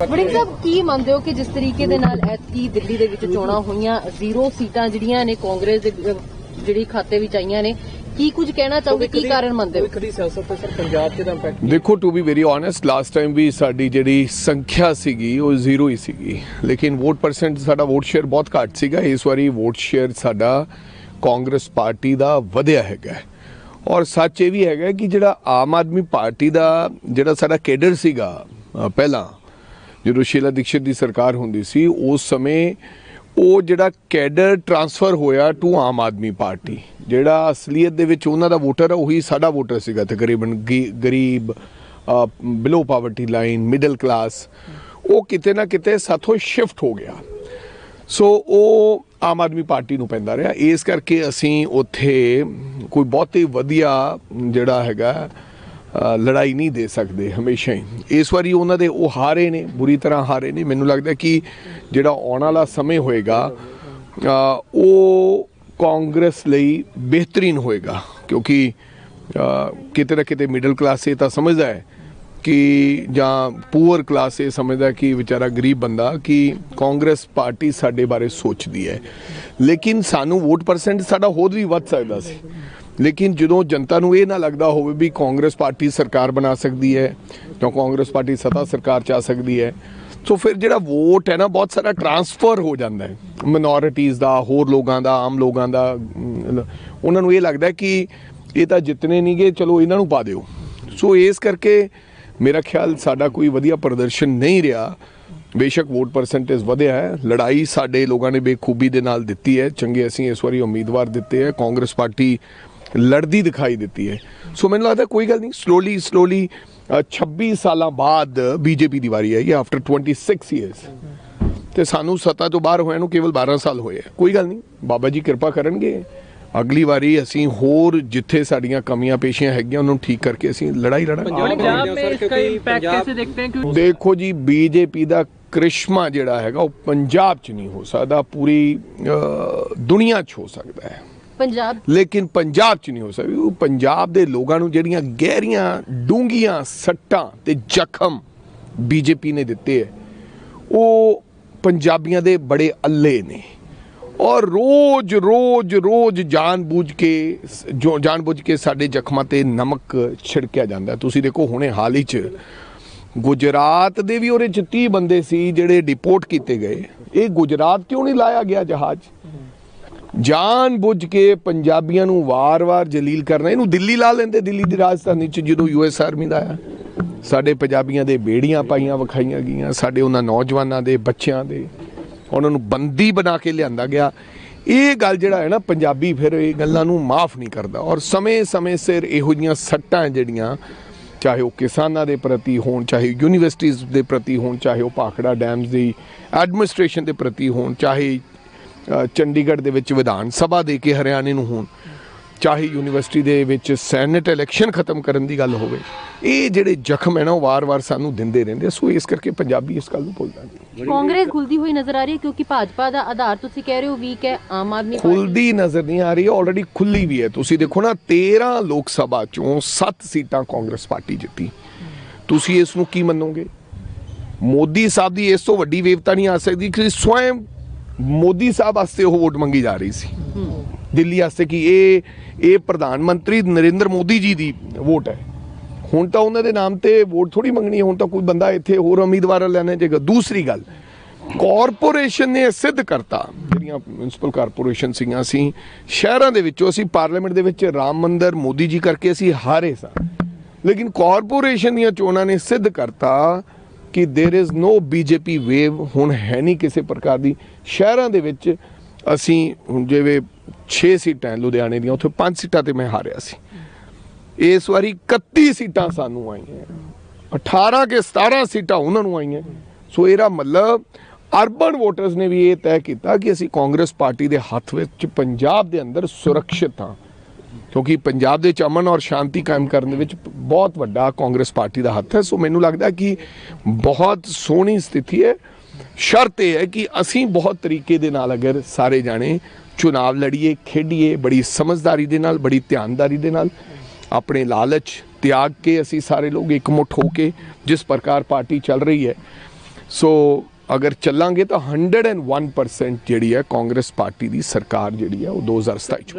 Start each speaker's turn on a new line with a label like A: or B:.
A: ਵੜਿੰਗ ਸਾਹਿਬ ਕੀ ਮੰਨਦੇ ਹੋ ਕਿ ਜਿਸ ਤਰੀਕੇ ਦੇ ਨਾਲ ਐਤਕੀ ਦਿੱਲੀ ਦੇ ਵਿੱਚ ਚੋਣਾਂ ਹੋਈਆਂ ਜ਼ੀਰੋ ਸੀਟਾਂ ਜਿਹੜੀਆਂ ਨੇ ਕਾਂਗਰਸ ਦੇ ਜਿਹੜੀ ਖਾਤੇ ਵਿੱਚ ਆਈਆਂ ਨੇ ਕੀ ਕੁਝ ਕਹਿਣਾ ਚਾਹੋਗੇ? ਕੀ ਕਾਰਨ ਮੰਨਦੇ ਹੋ?
B: ਖਰੀ ਸਿਆਸਤ ਤੇ ਸਰ ਪੰਜਾਬ ਤੇ ਦਾ ਇੰਪੈਕਟ
C: ਦੇਖੋ to be very honest last time ਵੀ ਸਾਡੀ ਜਿਹੜੀ ਸੰਖਿਆ ਸੀਗੀ ਉਹ ਜ਼ੀਰੋ ਹੀ ਸੀਗੀ। ਲੇਕਿਨ ਵੋਟ ਪਰਸੈਂਟ ਸਾਡਾ ਵੋਟ ਸ਼ੇਅਰ ਬਹੁਤ ਘੱਟ ਸੀਗਾ। ਇਸ ਵਾਰੀ ਵੋਟ ਸ਼ੇਅਰ ਸਾਡਾ ਕਾਂਗਰਸ ਪਾਰਟੀ ਦਾ ਵਧਿਆ ਹੈਗਾ ਔਰ ਸੱਚ ਇਹ ਵੀ ਹੈਗਾ ਕਿ ਜਿਹੜਾ ਆਮ ਆਦਮੀ ਪਾਰਟੀ ਦਾ ਜਿਹੜਾ ਸਾਡਾ ਕੇਡਰ ਸੀਗਾ ਪਹਿਲਾਂ ਜਦੋਂ ਸ਼ੀਲਾ ਦੀਕਸ਼ਿਤ ਦੀ ਸਰਕਾਰ ਹੁੰਦੀ ਸੀ, ਉਸ ਸਮੇਂ ਉਹ ਜਿਹੜਾ ਕੈਡਰ ਟਰਾਂਸਫਰ ਹੋਇਆ ਟੂ ਆਮ ਆਦਮੀ ਪਾਰਟੀ, ਜਿਹੜਾ ਅਸਲੀਅਤ ਦੇ ਵਿੱਚ ਉਹਨਾਂ ਦਾ ਵੋਟਰ ਹੈ ਉਹੀ ਸਾਡਾ ਵੋਟਰ ਸੀਗਾ ਤਕਰੀਬਨ ਗਰੀਬ below poverty line middle class ਉਹ ਕਿਤੇ ਨਾ ਕਿਤੇ ਸਾਥੋਂ ਸ਼ਿਫਟ ਹੋ ਗਿਆ। ਸੋ ਉਹ ਆਮ ਆਦਮੀ ਪਾਰਟੀ ਨੂੰ ਪੈਂਦਾ ਰਿਹਾ। ਇਸ ਕਰਕੇ ਅਸੀਂ ਉੱਥੇ ਕੋਈ ਬਹੁਤੀ ਵਧੀਆ ਜਿਹੜਾ ਹੈਗਾ ਲੜਾਈ ਨਹੀਂ ਦੇ ਸਕਦੇ ਹਮੇਸ਼ਾ ਹੀ। ਇਸ ਵਾਰੀ ਉਹਨਾਂ ਦੇ ਉਹ ਹਾਰੇ ਨੇ, ਬੁਰੀ ਤਰ੍ਹਾਂ ਹਾਰੇ ਨੇ। ਮੈਨੂੰ ਲੱਗਦਾ ਕਿ ਜਿਹੜਾ ਆਉਣ ਵਾਲਾ ਸਮੇਂ ਹੋਏਗਾ ਉਹ ਕਾਂਗਰਸ ਲਈ ਬਿਹਤਰੀਨ ਹੋਏਗਾ। ਕਿਉਂਕਿ ਕਿਤੇ ਨਾ ਕਿਤੇ ਮਿਡਲ ਕਲਾਸ ਇਹ ਤਾਂ ਸਮਝਦਾ ਹੈ ਕਿ ਜਾਂ ਪੂਅਰ ਕਲਾਸ ਇਹ ਸਮਝਦਾ ਕਿ ਵਿਚਾਰਾ ਗਰੀਬ ਬੰਦਾ ਕਿ ਕਾਂਗਰਸ ਪਾਰਟੀ ਸਾਡੇ ਬਾਰੇ ਸੋਚਦੀ ਹੈ। ਲੇਕਿਨ ਸਾਨੂੰ ਵੋਟ ਪਰਸੈਂਟ ਸਾਡਾ ਹੋਰ ਵੀ ਵੱਧ ਸਕਦਾ ਸੀ। ਲੇਕਿਨ ਜਦੋਂ ਜਨਤਾ ਨੂੰ ਇਹ ਨਾ ਲੱਗਦਾ ਹੋਵੇ ਵੀ ਕਾਂਗਰਸ ਪਾਰਟੀ ਸਰਕਾਰ ਬਣਾ ਸਕਦੀ ਹੈ ਜਾਂ ਕਾਂਗਰਸ ਪਾਰਟੀ ਸੱਤਾ ਸਰਕਾਰ ਚ ਆ ਸਕਦੀ ਹੈ, ਸੋ ਫਿਰ ਜਿਹੜਾ ਵੋਟ ਹੈ ਨਾ, ਬਹੁਤ ਸਾਰਾ ਟਰਾਂਸਫਰ ਹੋ ਜਾਂਦਾ ਹੈ। ਮਿਨੋਰਿਟੀਜ਼ ਦਾ, ਹੋਰ ਲੋਕਾਂ ਦਾ, ਆਮ ਲੋਕਾਂ ਦਾ ਉਹਨਾਂ ਨੂੰ ਇਹ ਲੱਗਦਾ ਕਿ ਇਹ ਤਾਂ ਜਿੱਤਨੇ ਨਹੀਂਗੇ ਚਲੋ ਇਹਨਾਂ ਨੂੰ ਪਾ ਦਿਓ। ਸੋ ਇਸ ਕਰਕੇ ਮੇਰਾ ਖਿਆਲ ਸਾਡਾ ਕੋਈ ਵਧੀਆ ਪ੍ਰਦਰਸ਼ਨ ਨਹੀਂ ਰਿਹਾ। ਬੇਸ਼ੱਕ ਵੋਟ ਪਰਸੈਂਟੇਜ ਵਧਿਆ ਹੈ। ਲੜਾਈ ਸਾਡੇ ਲੋਕਾਂ ਨੇ ਬੇਖੂਬੀ ਦੇ ਨਾਲ ਦਿੱਤੀ ਹੈ। ਚੰਗੇ ਅਸੀਂ ਇਸ ਵਾਰੀ ਉਮੀਦਵਾਰ ਦਿੱਤੇ ਹੈ। ਕਾਂਗਰਸ ਪਾਰਟੀ ਲੜਦੀ ਦਿਖਾਈ ਦਿੱਤੀ ਹੈ। ਸੋ ਮੈਨੂੰ ਲੱਗਦਾ ਕੋਈ ਗੱਲ ਨਹੀਂ ਸਲੋਲੀ ਸਲੋਲੀ 26 ਸਾਲਾਂ ਬਾਅਦ ਬੀਜੇਪੀ ਦੀ ਵਾਰੀ ਆਈ ਆਫਟਰ 26 ਇਅਰਸ ਤੇ ਸਾਨੂੰ ਸੱਤਾ ਤੋਂ ਬਾਹਰ ਹੋਇਆਂ ਨੂੰ ਕੇਵਲ 12 ਸਾਲ ਹੋਏ ਆ ਕੋਈ ਗੱਲ ਨਹੀਂ ਬਾਬਾ ਜੀ ਕਿਰਪਾ ਕਰਨਗੇ। ਅਗਲੀ ਵਾਰੀ ਅਸੀਂ ਹੋਰ ਜਿੱਥੇ ਸਾਡੀਆਂ ਕਮੀਆਂ ਪੇਸ਼ੀਆਂ ਹੈਗੀਆਂ ਉਹਨੂੰ ਠੀਕ ਕਰਕੇ ਅਸੀਂ ਲੜਾਈ ਲੜਾਂਗੇ। ਦੇਖੋ ਜੀ ਬੀਜੇਪੀ ਦਾ ਕ੍ਰਿਸ਼ਮਾ ਜਿਹੜਾ ਹੈਗਾ ਉਹ ਪੰਜਾਬ 'ਚ ਨਹੀਂ ਹੋ ਸਕਦਾ ਪੂਰੀ ਦੁਨੀਆ 'ਚ ਹੋ ਸਕਦਾ ਹੈ।
A: ਪੰਜਾਬ।
C: ਲੇਕਿਨ ਪੰਜਾਬ 'ਚ ਨਹੀਂ ਹੋ ਸਕਦੀ। ਉਹ ਪੰਜਾਬ ਦੇ ਲੋਕਾਂ ਨੂੰ ਜਿਹੜੀਆਂ ਗਹਿਰੀਆਂ, ਡੂੰਘੀਆਂ ਸੱਟਾਂ ਤੇ ਜ਼ਖਮ ਬੀਜੇਪੀ ਨੇ ਦਿੱਤੇ ਹੈ ਉਹ ਪੰਜਾਬੀਆਂ ਦੇ ਬੜੇ ਅੱਲੇ ਨੇ। ਔਰ ਰੋਜ਼ ਰੋਜ਼ ਰੋਜ਼ ਜਾਣਬੁੱਝ ਕੇ, ਜੋ ਜਾਣਬੁੱਝ ਕੇ ਸਾਡੇ ਜ਼ਖਮਾਂ ਤੇ ਨਮਕ ਛਿੜਕਿਆ ਜਾਂਦਾ। ਤੁਸੀਂ ਦੇਖੋ, ਹੁਣੇ ਹਾਲ ਹੀ 'ਚ ਗੁਜਰਾਤ ਦੇ ਵੀ ਉਹਦੇ 'ਚ 30 ਬੰਦੇ ਸੀ ਜਿਹੜੇ ਡਿਪੋਰਟ ਕੀਤੇ ਗਏ। ਇਹ ਗੁਜਰਾਤ ਕਿਉਂ ਨਹੀਂ ਲਾਇਆ ਗਿਆ ਜਹਾਜ਼? ਜਾਣ ਬੁੱਝ ਕੇ ਪੰਜਾਬੀਆਂ ਨੂੰ ਵਾਰ-ਵਾਰ ਜਲੀਲ ਕਰਨਾ, ਇਹਨੂੰ ਦਿੱਲੀ ਲਾ ਲੈਂਦੇ, ਦਿੱਲੀ ਦੀ ਰਾਜਧਾਨੀ ਚ ਜਦੋਂ ਯੂਐਸ ਆਰਮੀ ਦਾ ਆਇਆ। ਸਾਡੇ ਪੰਜਾਬੀਆਂ ਦੇ ਬੇੜੀਆਂ ਪਾਈਆਂ, ਵਿਖਾਈਆਂ ਗਈਆਂ, ਸਾਡੇ ਉਹਨਾਂ ਨੌਜਵਾਨਾਂ ਦੇ, ਬੱਚਿਆਂ ਦੇ, ਉਹਨਾਂ ਨੂੰ ਬੰਦੀ ਬਣਾ ਕੇ ਲਿਆਂਦਾ ਗਿਆ। ਇਹ ਗੱਲ ਜਿਹੜਾ ਹੈ ਨਾ, ਪੰਜਾਬੀ ਫਿਰ ਇਹ ਗੱਲਾਂ ਨੂੰ ਮਾਫ ਨਹੀਂ ਕਰਦਾ। ਔਰ ਸਮੇਂ-ਸਮੇਂ ਸਿਰ ਇਹੋ ਜਿਹੀਆਂ ਸੱਟਾਂ ਜਿਹੜੀਆਂ, ਚਾਹੇ ਉਹ ਕਿਸਾਨਾਂ ਦੇ ਪ੍ਰਤੀ ਹੋਣ, ਚਾਹੇ ਯੂਨੀਵਰਸਿਟੀਜ਼ ਦੇ ਪ੍ਰਤੀ ਹੋਣ, ਚਾਹੇ ਉਹ ਭਾਖੜਾ ਡੈਮਸ ਦੀ ਐਡਮਿਨਿਸਟ੍ਰੇਸ਼ਨ ਦੇ ਪ੍ਰਤੀ ਹੋਣ, ਚਾਹੇ ਚੰਡੀਗੜ੍ਹ ਦੇ ਵਿੱਚ ਵਿਧਾਨ ਸਭਾ ਦੇ ਕੇ ਹਰਿਆਣੇ ਨੂੰ ਹੋਣ ਚਾਹੇ ਯੂਨੀਵਰਸਿਟੀ ਦੇ ਵਿੱਚ ਸੈਨੇਟ ਇਲੈਕਸ਼ਨ ਖਤਮ ਕਰਨ ਦੀ ਗੱਲ ਹੋਵੇ ਇਹ ਜਿਹੜੇ ਜ਼ਖਮ ਹੈ ਨਾ ਉਹ ਵਾਰ-ਵਾਰ ਸਾਨੂੰ ਦਿੰਦੇ ਰਹਿੰਦੇ। ਸੋ ਇਸ ਕਰਕੇ ਪੰਜਾਬੀ ਇਸ ਗੱਲ ਨੂੰ ਭੁੱਲਦਾ ਨਹੀਂ।
A: ਕਾਂਗਰਸ ਖੁੱਲਦੀ ਹੋਈ ਨਜ਼ਰ ਆ ਰਹੀ ਹੈ ਕਿਉਂਕਿ ਭਾਜਪਾ ਦਾ ਆਧਾਰ ਤੁਸੀਂ ਕਹਿ ਰਹੇ ਹੋ ਵੀਕ ਹੈ ਆਮ ਆਦਮੀ
C: ਖੁੱਲਦੀ ਨਜ਼ਰ ਨਹੀਂ ਆ ਰਹੀ ਆਲਰੇਡੀ ਖੁੱਲੀ ਵੀ ਹੈ। ਤੁਸੀਂ ਦੇਖੋ ਨਾ 13 ਲੋਕ ਸਭਾ ਚੋਂ 7 ਸੀਟਾਂ ਕਾਂਗਰਸ ਪਾਰਟੀ ਜਿੱਤੀ। ਤੁਸੀਂ ਇਸ ਨੂੰ ਕੀ ਮੰਨੋਗੇ? ਮੋਦੀ ਸਾਹਿਬ ਦੀ ਇਸ ਤੋਂ ਵੱਡੀ ਵੇਵਤਾ ਨਹੀਂ ਆ ਸਕਦੀ ਕਿ ਸਵੈਮ ਮੋਦੀ ਸਾਹਿਬ ਵਾਸਤੇ ਉਹ ਵੋਟ ਮੰਗੀ ਜਾ ਰਹੀ ਸੀ। ਦਿੱਲੀ ਵਾਸਤੇ ਕਿ ਇਹ ਇਹ ਪ੍ਰਧਾਨ ਮੰਤਰੀ ਨਰਿੰਦਰ ਮੋਦੀ ਜੀ ਦੀ ਵੋਟ ਹੈ। ਹੁਣ ਤਾਂ ਉਹਨਾਂ ਦੇ ਨਾਮ ਤੇ ਵੋਟ ਥੋੜੀ ਮੰਗਣੀ ਹੁਣ ਤਾਂ ਕੋਈ ਬੰਦਾ ਇੱਥੇ ਹੋਰ ਉਮੀਦਵਾਰ ਲੈਣੇ ਜੇਗਾ ਦੂਸਰੀ ਗੱਲ ਕਾਰਪੋਰੇਸ਼ਨ ਨੇ ਸਿੱਧ ਕਰਤਾ। ਜਿਹੜੀਆਂ ਮਿਊਨਿਸਪਲ ਕਾਰਪੋਰੇਸ਼ਨ ਸੀਗੀਆਂ ਸੀ, ਸ਼ਹਿਰਾਂ ਦੇ ਵਿੱਚੋਂ ਅਸੀਂ ਪਾਰਲੀਮੈਂਟ ਦੇ ਵਿੱਚ ਰਾਮ ਮੰਦਰ, ਮੋਦੀ ਜੀ ਕਰਕੇ ਅਸੀਂ ਹਾਰੇ ਸਾਂ। ਲੇਕਿਨ ਕਾਰਪੋਰੇਸ਼ਨ ਦੀਆਂ ਚੋਣਾਂ ਨੇ ਸਿੱਧ ਕਰਤਾ ਕਿ there is no BJP wave ਹੁਣ ਹੈ ਨਹੀਂ ਕਿਸੇ ਪ੍ਰਕਾਰ ਦੀ ਸ਼ਹਿਰਾਂ ਦੇ ਵਿੱਚ ਅਸੀਂ ਹੁਣ ਜਿਵੇਂ 6 ਸੀਟਾਂ ਹੈ ਲੁਧਿਆਣੇ ਦੀਆਂ ਉੱਥੇ 5 ਸੀਟਾਂ ਤੇ ਮੈਂ ਹਾਰਿਆ ਸੀ ਇਸ ਵਾਰੀ 31 ਸੀਟਾਂ ਸਾਨੂੰ ਆਈਆਂ 18 ਕੇ 17 ਸੀਟਾਂ ਉਹਨਾਂ ਨੂੰ ਆਈਆਂ ਸੋ ਇਹਦਾ ਮਤਲਬ ਅਰਬਨ ਵੋਟਰਸ ਨੇ ਵੀ ਇਹ ਤੈਅ ਕੀਤਾ ਕਿ ਅਸੀਂ ਕਾਂਗਰਸ ਪਾਰਟੀ ਦੇ ਹੱਥ ਵਿੱਚ ਪੰਜਾਬ ਦੇ ਅੰਦਰ ਸੁਰੱਖਿਅਤ ਹਾਂ ਕਿਉਂਕਿ ਪੰਜਾਬ ਦੇ ਵਿੱਚ ਅਮਨ ਔਰ ਸ਼ਾਂਤੀ ਕਾਇਮ ਕਰਨ ਦੇ ਵਿੱਚ ਬਹੁਤ ਵੱਡਾ ਕਾਂਗਰਸ ਪਾਰਟੀ ਦਾ ਹੱਥ ਹੈ। ਸੋ ਮੈਨੂੰ ਲੱਗਦਾ ਕਿ ਬਹੁਤ ਸੋਹਣੀ ਸਥਿਤੀ ਹੈ। ਸ਼ਰਤ ਇਹ ਹੈ ਕਿ ਅਸੀਂ ਬਹੁਤ ਤਰੀਕੇ ਦੇ ਨਾਲ ਅਗਰ ਸਾਰੇ ਜਾਣੇ ਚੁਣਾਵ ਲੜੀਏ, ਖੇਡੀਏ, ਬੜੀ ਸਮਝਦਾਰੀ ਦੇ ਨਾਲ, ਬੜੀ ਧਿਆਨਦਾਰੀ ਦੇ ਨਾਲ, ਆਪਣੇ ਲਾਲਚ ਤਿਆਗ ਕੇ ਅਸੀਂ ਸਾਰੇ ਲੋਕ ਇਕਮੁੱਠ ਹੋ ਕੇ ਜਿਸ ਪ੍ਰਕਾਰ ਪਾਰਟੀ ਚੱਲ ਰਹੀ ਹੈ। ਸੋ ਅਗਰ ਚੱਲਾਂਗੇ ਤਾਂ 101% ਜਿਹੜੀ ਹੈ ਕਾਂਗਰਸ ਪਾਰਟੀ ਦੀ ਸਰਕਾਰ ਜਿਹੜੀ ਹੈ ਉਹ 2027 ਚ